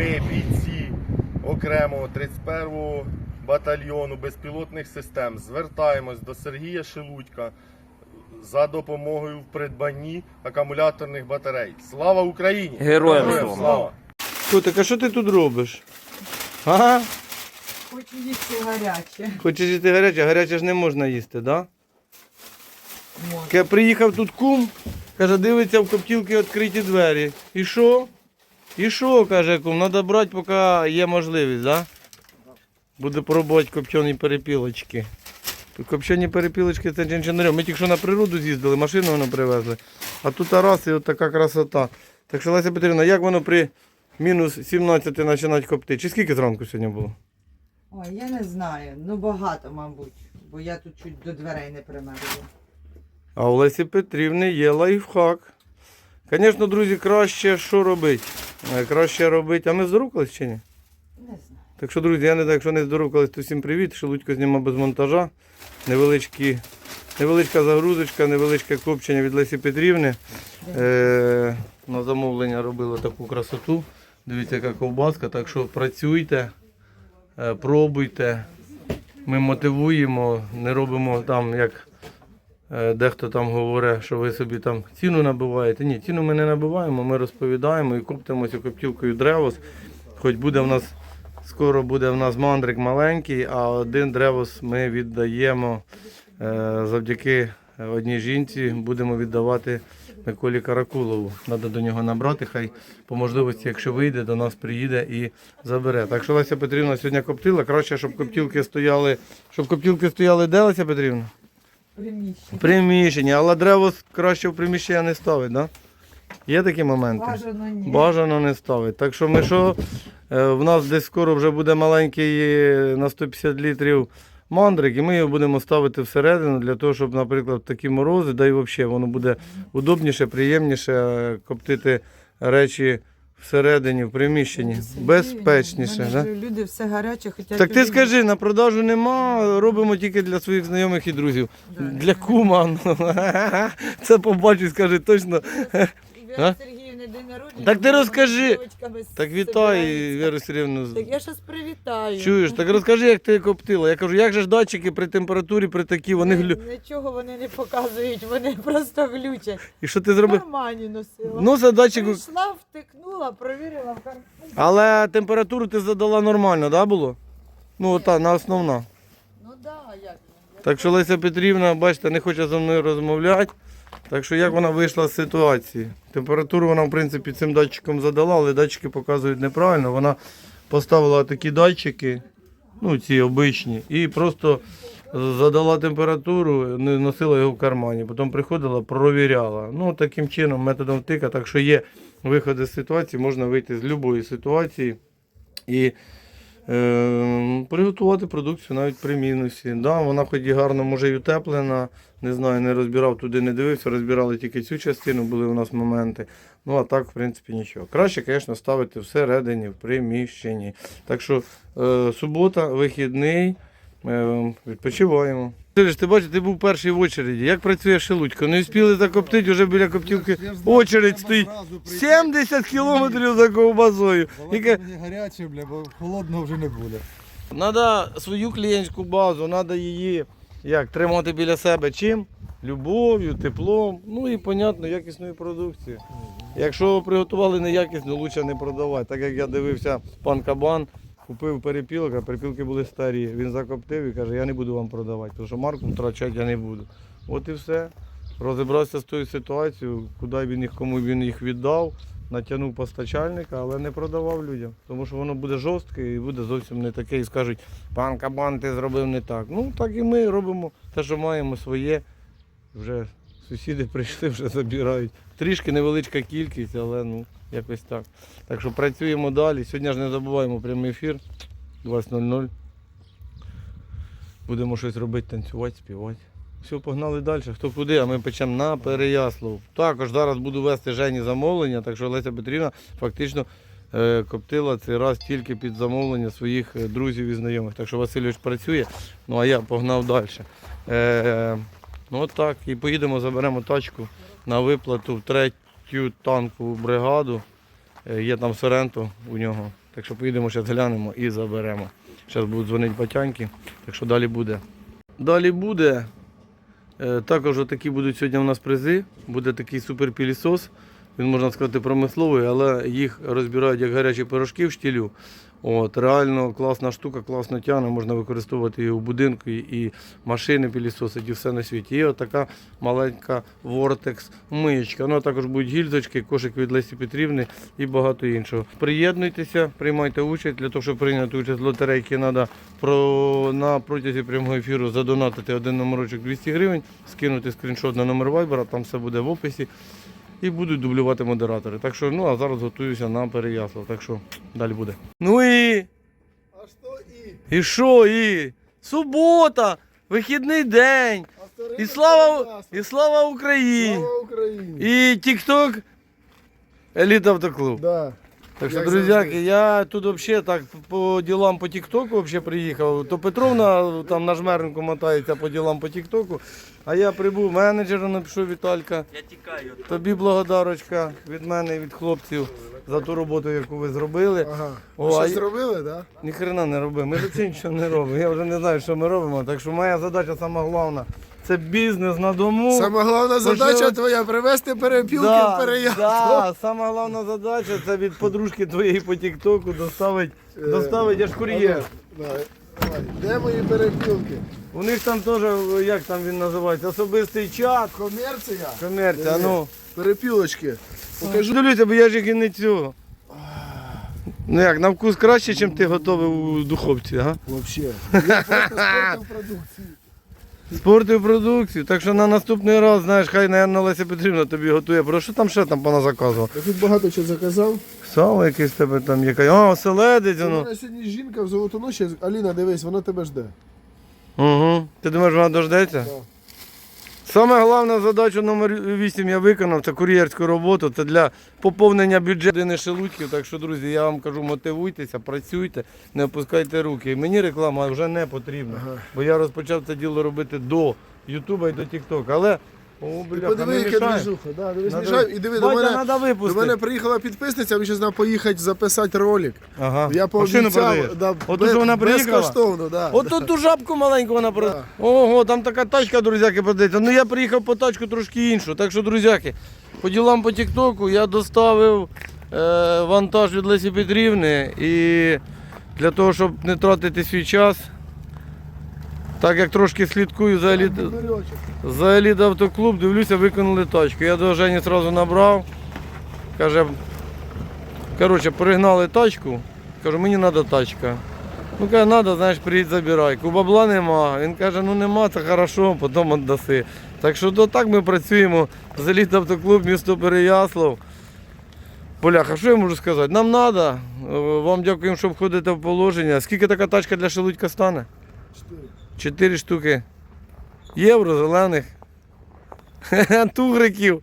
ми, бійці окремого 31-го батальйону безпілотних систем, звертаємось до Сергія Шелудька за допомогою в придбанні акумуляторних батарей. Слава Україні! Героям слава! слава! Котик, а що ти тут робиш? Ага? Хочу їсти гаряче. Хочеш їсти гаряче, гаряче ж не можна їсти, да? Можна. Приїхав тут кум, каже, дивиться в коптілки відкриті двері. І що? І що, каже кум, треба брати, поки є можливість, да? Буде пробувати копчені перепілочки. Копчені перепілочки це джинчинарем. Ми тільки що на природу з'їздили, машину воно привезли. А тут раз і от така красота. Так що, Леся Петрівна, як воно при мінус 17 починати копти? Чи скільки зранку сьогодні було? Ой, я не знаю. Ну багато, мабуть, бо я тут чуть до дверей не примерзла. А у Лесі Петрівни є лайфхак. Звісно, друзі, краще що робити? Е, Краще робити. А ми здоровкались чи ні? Не знаю. Так що, друзі, я не знаю, якщо не здоровкались, то всім привіт. Шелудько знімав без монтажа. Невеличкі, невеличка загрузочка, невеличке копчення від Лесі Петрівни. Е, на замовлення робили таку красоту. Дивіться, яка ковбаска. Так що працюйте, е, пробуйте. Ми мотивуємо, не робимо там, як дехто там говорить, що ви собі там ціну набиваєте. Ні, ціну ми не набиваємо, ми розповідаємо і коптимося коптівкою древос. Хоч буде в нас, скоро буде в нас мандрик маленький, а один древос ми віддаємо е, завдяки одній жінці, будемо віддавати Миколі Каракулову. Треба до нього набрати, хай по можливості, якщо вийде, до нас приїде і забере. Так що Леся Петрівна сьогодні коптила. Краще, щоб коптілки стояли. Щоб коптілки стояли де, Леся Петрівна? Приміщення. В приміщенні, але древо краще в приміщення не ставить, да? Є такі моменти? Бажано ні. Бажано не ставить. Так що ми що, е, в нас десь скоро вже буде маленький е, на 150 літрів мандрик, і ми його будемо ставити всередину для того, щоб, наприклад, такі морози, да і взагалі воно буде удобніше, приємніше е, коптити речі всередині, в приміщенні. Безпечніше. Да? Люди все гаряче хочуть. Так ти скажи, на продажу нема, робимо тільки для своїх знайомих і друзів. Для кума. ну, Це побачить, скаже точно. А? Сергіївна день народження. Так ти розкажи. Так збираємося. Віру Сергіївну. Так я щас привітаю. Чуєш, так розкажи, як ти коптила. Я кажу, як же ж датчики при температурі, при такій, вони Ні- глю. Нічого вони не показують, вони просто глючать. І що ти В зробив? кармані носила. Ну, за датчику. Прийшла, втикнула, провірила в кармані. Але температуру ти задала нормально, да, було? Ну, ота, на основна. Ну да, як? Так що Леся Петрівна, бачите, не хоче зі мною розмовляти. Так що як вона вийшла з ситуації? Температуру вона, в принципі, цим датчиком задала, але датчики показують неправильно. Вона поставила такі датчики, ну ці обичні, і просто задала температуру, носила його в кармані. Потім приходила, провіряла. Ну, таким чином, методом тика, так що є виходи з ситуації, можна вийти з будь-якої ситуації. І приготувати продукцію навіть при мінусі. Да, вона хоч і гарно може і утеплена. Не знаю, не розбирав туди, не дивився, розбирали тільки цю частину, були у нас моменти. Ну а так, в принципі, нічого. Краще, звісно, ставити всередині, в приміщенні. Так що е, субота, вихідний, е, відпочиваємо. Ти ж ти бачиш, ти був перший в очереді. Як працює шелудько? Не встигли закоптити, вже біля коптівки очередь стоїть. 70 кілометрів за ковбасою. Яке- мені гаряче, бля, бо холодного вже не буде. Треба свою клієнтську базу, треба її як, тримати біля себе чим? Любов'ю, теплом, ну і, понятно, якісною продукцією. Якщо приготували неякісно, краще не продавати. Так як я дивився, пан Кабан купив перепілок, а перепілки були старі. Він закоптив і каже, я не буду вам продавати, тому що марку втрачати я не буду. От і все. Розібрався з тою ситуацією, куди він їх, кому він їх віддав, натягнув постачальника, але не продавав людям. Тому що воно буде жорстке і буде зовсім не таке. І скажуть, пан Кабан, ти зробив не так. Ну так і ми робимо те, що маємо своє. Вже сусіди прийшли, вже забирають. Трішки невеличка кількість, але ну, якось так. Так що працюємо далі. Сьогодні ж не забуваємо прямий ефір 20.00. Будемо щось робити, танцювати, співати. Все, погнали далі. Хто куди, а ми печемо на Переяслав. Також зараз буду вести Жені замовлення, так що Леся Петрівна фактично е, коптила цей раз тільки під замовлення своїх е, друзів і знайомих. Так що Васильович працює, ну а я погнав далі. Ну от так, і поїдемо, заберемо тачку на виплату в третю танкову бригаду. Е, є там Соренто у нього. Так що поїдемо зараз глянемо і заберемо. Зараз будуть дзвонити батяньки, так що далі буде. Далі буде. Е, Також такі будуть сьогодні у нас призи. Буде такий суперпілісос. Він можна сказати промисловий, але їх розбирають як гарячі пирожки в штілю. От, реально класна штука, класно тягне, можна використовувати і у будинку, і, машини пілісосить, і все на світі. І отака маленька Vortex миєчка. Ну, а також будуть гільзочки, кошик від Лесі Петрівни і багато іншого. Приєднуйтеся, приймайте участь. Для того, щоб прийняти участь в лотерейці, треба про, на протязі прямого ефіру задонатити один номерочок 200 гривень, скинути скріншот на номер Viber, там все буде в описі. І будуть дублювати модератори. Так що, ну а зараз готуюся на Переяслав. Так що далі буде. Ну і. А що і? І що, і? Субота, вихідний день. І слава, і слава Україні! Слава Україні! І Тік-Ток Еліт Автоклуб. Да. Так що, Як друзяки, я тут взагалі так по ділам по Тік-Току вообще приїхав. То Петровна там на жмеренку мотається по ділам по Тік-Току, а я прибув менеджером, напишу Віталька. Я тікаю. Тобі благодарочка від мене і від хлопців за ту роботу, яку ви зробили. Ага. О, Ви а щось зробили, так? Да? Ні не робимо. Ми взагалі нічого не робимо. Я вже не знаю, що ми робимо. Так що моя задача сама головна це бізнес на дому. Сама головна задача Можливо- твоя привезти перепілки да, в переяслав. да, сама головна задача це від подружки твоєї по Тіктоку доставить, доставить я ж кур'єр. Давай, давай. Де мої перепілки? У них там теж, як там він називається, особистий чат, Комерція? комерція. Ну, Перепілочки. Покажу. дивлюся, бо я ж їх і не цього. Ну як, на вкус краще, ніж ти готовив у духовці, ага? Вообще. Я просто спортив продукції. Спортив продукцію. Так що на наступний раз, знаєш, хай, наверное, Леся Петрівна тобі готує. Про що там ще там пана заказував? Я тут багато чого заказав. Сало якесь тебе там яка. О, оселедець У воно. мене сьогодні жінка в золотоноші. Аліна, дивись, вона тебе жде. Угу. Ти думаєш, вона дождеться? Так. Саме головна задача номер 8 я виконав, це кур'єрську роботу. Це для поповнення бюджету не шелудьків. Так що, друзі, я вам кажу, мотивуйтеся, працюйте, не опускайте руки. І мені реклама вже не потрібна. Бо я розпочав це діло робити до Ютуба і до Тіктока. Але, о, І подиви, не яке мішай. движуха. Да, дивись, Надо- мішай. І диви, до Батя, мене, надо до випустити. мене приїхала підписниця, мені зараз поїхати записати ролик. Ага. Я Машину продаєш? пообіцяв, да, От без- вона приїхала? безкоштовно, да. От тут ту жабку маленьку вона про. Да. Ого, там така тачка, друзяки, подається. Ну я приїхав по тачку трошки іншу. Так що, друзяки, по ділам по Тіктоку я доставив е, вантаж від Лесі Петрівни і для того, щоб не тратити свій час. Так як трошки слідкую за еліт, за еліт автоклуб, дивлюся, виконали тачку. Я до Жені одразу набрав. Каже, коротше, перегнали тачку. Кажу, мені треба тачка. Ну каже, треба, знаєш, приїдь забирай. Бабла нема. Він каже, ну нема, це хорошо, потім віддаси. Так що то так ми працюємо. з еліт автоклуб, місто Переяслав. Бляха, що я можу сказати? Нам треба. Вам дякуємо, що входите в положення. Скільки така тачка для шелудька стане? Чотири. Чотири штуки євро зелених. Тугриків.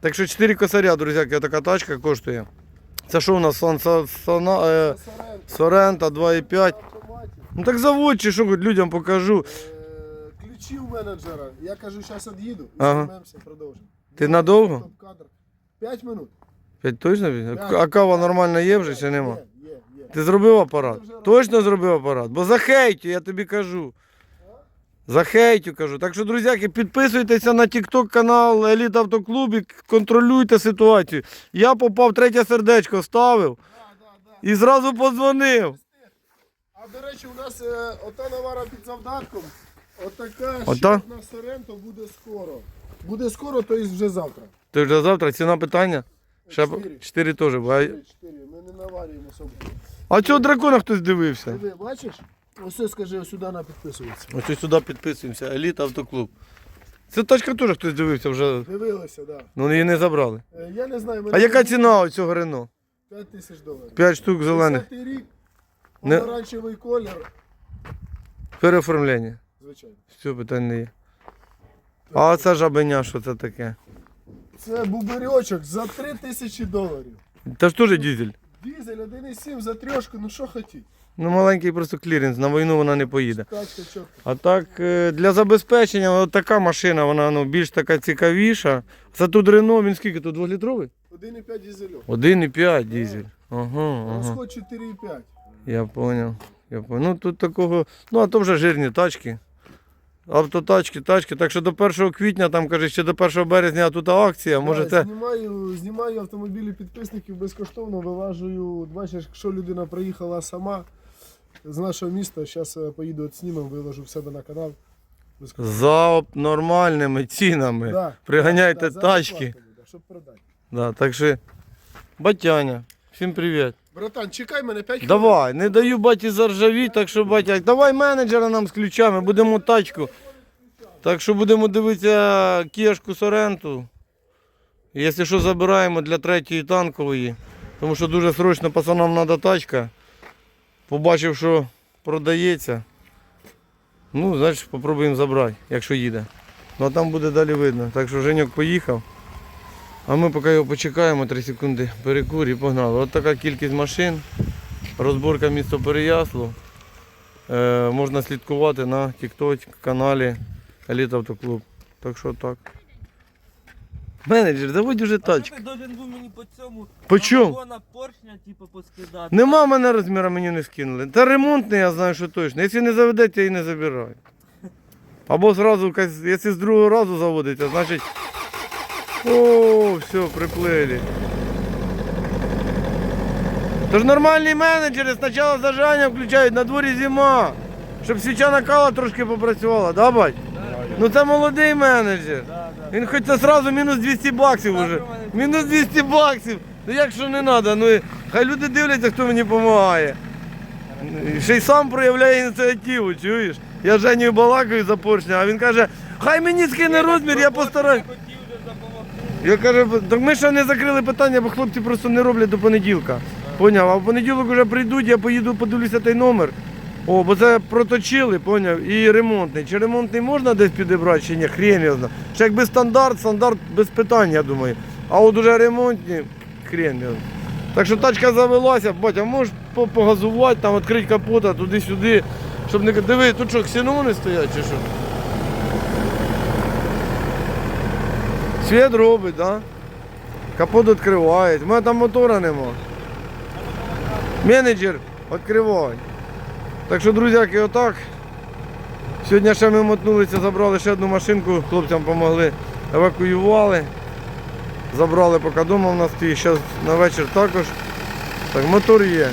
Так що 4 косаря, друзяки, така тачка коштує. Це що у нас? Е, Сорента 2,5. Ну так заводь чи що людям покажу. Е, Ключі у менеджера. Я кажу, зараз від'їду і Ага. займемося, продовжимо. Ти надовго? Топ-кадр. П'ять минут. П'ять точно? А кава нормальна є вже чи нема? Є, є, є. Ти зробив апарат? Точно зробив апарат? Бо захейтю, я тобі кажу. Захейтю кажу. Так що, друзяки, підписуйтеся на TikTok канал Еліт Автоклуб і контролюйте ситуацію. Я попав третє сердечко, ставив і зразу подзвонив. А до речі, у нас е, ота навара під завдатком. Отака Ота? ще одна Соренто буде скоро. Буде скоро, то і вже завтра. Ти вже завтра ціна питання? Ще Чотири. 4 теж. А, Чотири, чотири. Ми не наварюємо собі. а цього дракона хтось дивився. Диви, бачиш? Ось скажи, ось сюди на підписується. Ось ось сюди підписуємося. Еліт Автоклуб. Це тачка теж хтось дивився вже. Дивилися, так. Ну її не забрали. Е, Я не знаю, А яка ціна у цього Рено? 5 тисяч доларів. 5 штук зелених. 10 рік, Не- помаранчевий колір, Переоформлення. звичайно. Все, питань не є. А це жабеня, що це таке? Це буберьочок за 3 тисячі доларів. Це ж теж дізель. Дізель 1,7 за трьошку, ну що хотіть? Ну маленький просто кліренс, на війну вона не поїде. А так, е, для забезпечення, от така машина, вона ну, більш така цікавіша. За тут Рено, він скільки тут 2-літровий? 1,5 дізельок. 1,5 дізель. Ага, ага. Розход 4,5. Я понял. Я понял. Ну тут такого. Ну, а то вже жирні тачки. Автотачки, тачки. Так що до 1 квітня, там каже, ще до 1 березня тут акція. Да, Можете. знімаю, знімаю автомобілі підписників безкоштовно, виважую. Бачиш, якщо людина приїхала сама з нашого міста, зараз поїду от знімем, виложу в себе на канал. За нормальними цінами. Да, Приганяйте да, тачки. буде, щоб продати. Да, так що. Батяня. Всім привіт. Братан, чекай мене 5 хвилин. Давай, не даю баті заржавіть, так що батя, давай менеджера нам з ключами, будемо тачку. Так що будемо дивитися кішку Соренту. Якщо що, забираємо для третьої танкової. Тому що дуже срочно пацанам треба тачка. Побачив, що продається. Ну, значить, спробуємо забрати, якщо їде. Ну а там буде далі видно. Так що Женьок поїхав. А ми поки його почекаємо 3 секунди, перекур і погнали. От така кількість машин. Розборка місто Переяслав. Е, можна слідкувати на TikTok каналі Еліт Автоклуб. Так що так. Менеджер, заводь уже А тачку. ти должен був мені по цьому По чому? поршня, типу, поскидати? Нема в мене розміру, мені не скинули. Та ремонтний, я знаю, що точно. Якщо не заведете, я і не забираю. Або зразу, якась- якщо з другого разу заводиться, значить. О, все, приплили. Тож нормальні менеджери спочатку зажигання включають, на дворі зима. Щоб свіча накала трошки попрацювала, да, бать? Ну це молодий менеджер. Він хоч це одразу мінус 200 баксів уже. Мінус 200 баксів. Ну якщо не треба, ну хай люди дивляться, хто мені допомагає. Ще й сам проявляє ініціативу, чуєш? Я з Женєю балакаю за поршня, а він каже, хай мені скине розмір, я постараюсь. Я кажу, так ми ще не закрили питання, бо хлопці просто не роблять до понеділка. Поняв, а в понеділок вже прийдуть, я поїду, подивлюся той номер. О, бо це проточили, поняв, і ремонтний. Чи ремонтний можна десь підібрати, чи ні, хрен його знає. Ще якби стандарт, стандарт без питань, я думаю. А от уже ремонтні, хрен його. знає. Так що тачка завелася, батя, можеш по- погазувати, там відкрити капота туди-сюди, щоб не диви, тут що, ксенони стоять чи що? Світ робить, так? Да? Капот відкривають. У мене там мотора нема. Менеджер відкривай. Так що, друзяки, отак. Сьогодні ще ми мотнулися, забрали ще одну машинку, хлопцям допомогли, евакуювали. Забрали поки вдома в нас стоїть, зараз на вечір також. Так, мотор є.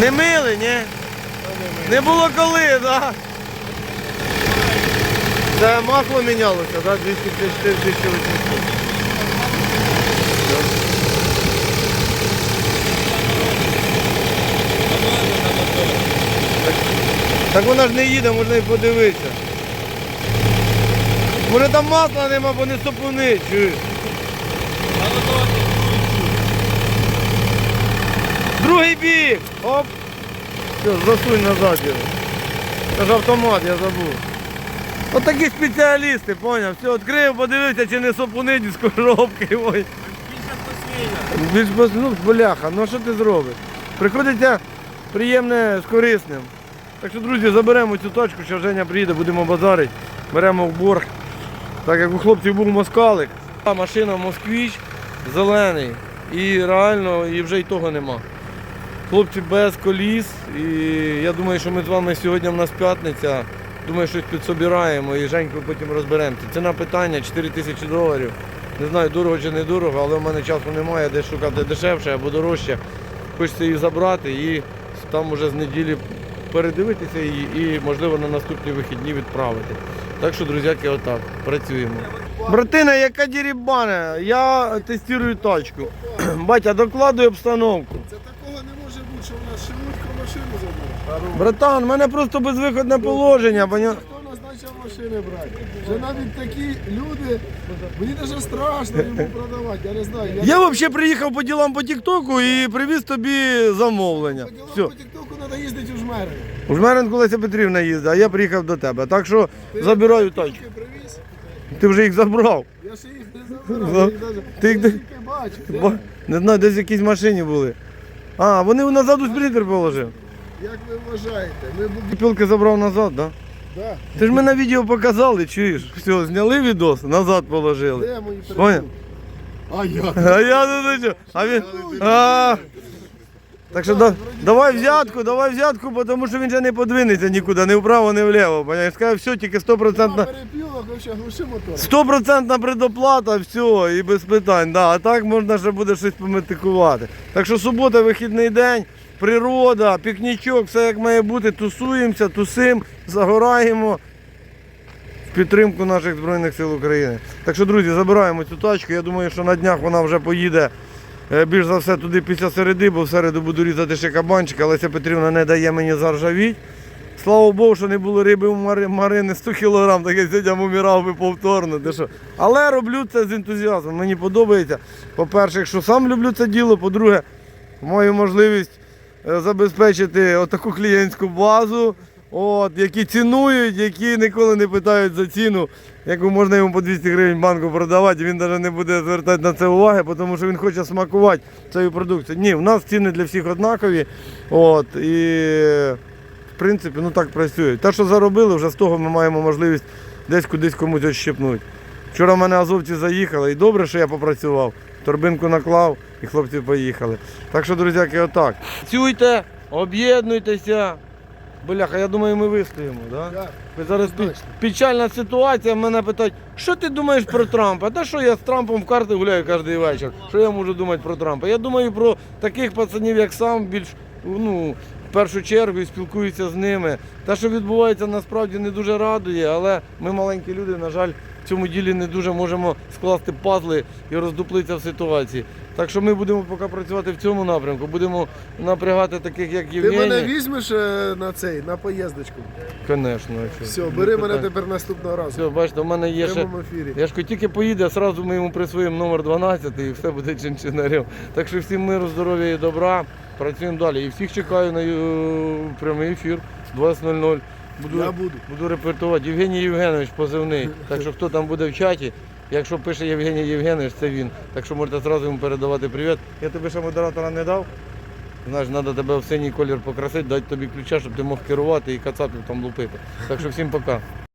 Не мили, ні? Не було коли, так? Це масло мінялося, так? 254 1800. Так вона ж не їде, можна і подивитися. Може там масла нема, бо не сопуни, чуєш? Другий бік! Оп! Все, засунь назад його. Це ж автомат, я забув. От такі спеціалісти, поняв? Все, відкрив, подивився, чи не сопуни з коробки. Ой. Більш ну, бляха, ну що ти зробиш? Приходиться приємне з корисним. Так що, друзі, заберемо цю точку, що Женя приїде, будемо базарити, беремо в борг. Так як у хлопців був москалик, а машина москвіч зелений. І реально і вже й того нема. Хлопці без коліс. І я думаю, що ми з вами сьогодні в нас п'ятниця. Думаю, щось підсобираємо і Женьку потім розберемося. Ціна питання 4 тисячі доларів. Не знаю, дорого чи не дорого, але в мене часу немає, де шукати дешевше або дорожче. Хочеться її забрати і там уже з неділі передивитися її і, можливо, на наступні вихідні відправити. Так що, друзяки, отак, працюємо. Братина, яка дірібана, я тестую тачку. Батя, докладуй обстановку. Це такого не може бути, що в нас шелудько машину забрав. Братан, в мене просто безвиходне положення. поня- Хто назначив машини брати? Вже навіть такі люди, мені навіть страшно йому продавати, я не знаю. Я взагалі приїхав по ділам по Тіктоку і привіз тобі замовлення. По ділам Все. Треба їздити у жмери. У Жмеренко Леся Петрівна їздить, а я приїхав до тебе. Так що забираю тачку. Тільки привіз, Ти вже їх забрав. я ще їх не За- забирав. їх Ти їх де- тільки бачу. де- Не знаю, десь в якійсь машині були. А, вони назад у спринтер положив. Як ви вважаєте? Ми Пілки забрав назад, так? Да? Да. Ти ж ми на відео показали, чуєш? Все, зняли відос, назад положили. Де мої А я А я не знаю. А він. А... Так що да, давай взятку, давай взятку, бо тому що він же не подвинеться нікуди, ні вправо, ні вліво. Понимаєш? Скаже, все, тільки 100%. Нема перепілок, вообще глуши мотор. Стопроцентна предоплата, все, і без питань. Да. А так можна ще буде щось пометикувати. Так що субота, вихідний день, природа, пікнічок, все як має бути, тусуємося, тусим, загораємо в підтримку наших Збройних сил України. Так що, друзі, забираємо цю тачку. Я думаю, що на днях вона вже поїде. Е, Більш за все туди після середи, бо в середу буду різати ще кабанчика, Леся Петрівна не дає мені заржавіть. Слава Богу, що не було риби у Марини 100 кг, так я сьогодні умирав би повторно. Що? Але роблю це з ентузіазмом. Мені подобається. По-перше, якщо сам люблю це діло, по-друге, маю можливість е, забезпечити отаку клієнтську базу, от, які цінують, які ніколи не питають за ціну, яку можна йому по 200 гривень банку продавати, він навіть не буде звертати на це уваги, тому що він хоче смакувати цією продукцією. Ні, в нас ціни для всіх однакові. От, і в принципі, ну так працює. Те, що заробили, вже з того ми маємо можливість десь кудись комусь відщепнути. Вчора в мене азовці заїхали, і добре, що я попрацював. Торбинку наклав і хлопці поїхали. Так що, друзяки, отак. Працюйте, об'єднуйтеся. Бляха, я думаю, ми вистоїмо. Да? Да. Ви зараз пі- Точно. печальна ситуація, мене питають, що ти думаєш про Трампа? Та що я з Трампом в карти гуляю кожен вечір. Що я можу думати про Трампа? Я думаю про таких пацанів, як сам, більш ну, в першу чергу і спілкуюся з ними. Те, що відбувається, насправді не дуже радує, але ми маленькі люди, на жаль, в цьому ділі не дуже можемо скласти пазли і роздуплитися в ситуації. Так що ми будемо поки працювати в цьому напрямку, будемо напрягати таких, як Ти мене візьмеш е, на цей, на поїздочку. Звісно. Все, бери мене тепер наступного разу. Все, бачите, у мене є В ще. прямому ефірі. Я ж тільки поїде, одразу ми йому присвоїмо номер 12 і все буде чинчинарем. Так що всім миру, здоров'я і добра. Працюємо далі. І всіх чекаю на е, прямий ефір 20.00. Буду, Я буду. буду репертувати. Євгеній Євгенович позивний. Так що хто там буде в чаті, якщо пише Євгеній Євгенович, це він. Так що можете одразу йому передавати привіт. Я тобі ще модератора не дав. Знаєш, треба тебе в синій колір покрасити, дати тобі ключа, щоб ти мог керувати і кацапів там лупити. Так що всім пока.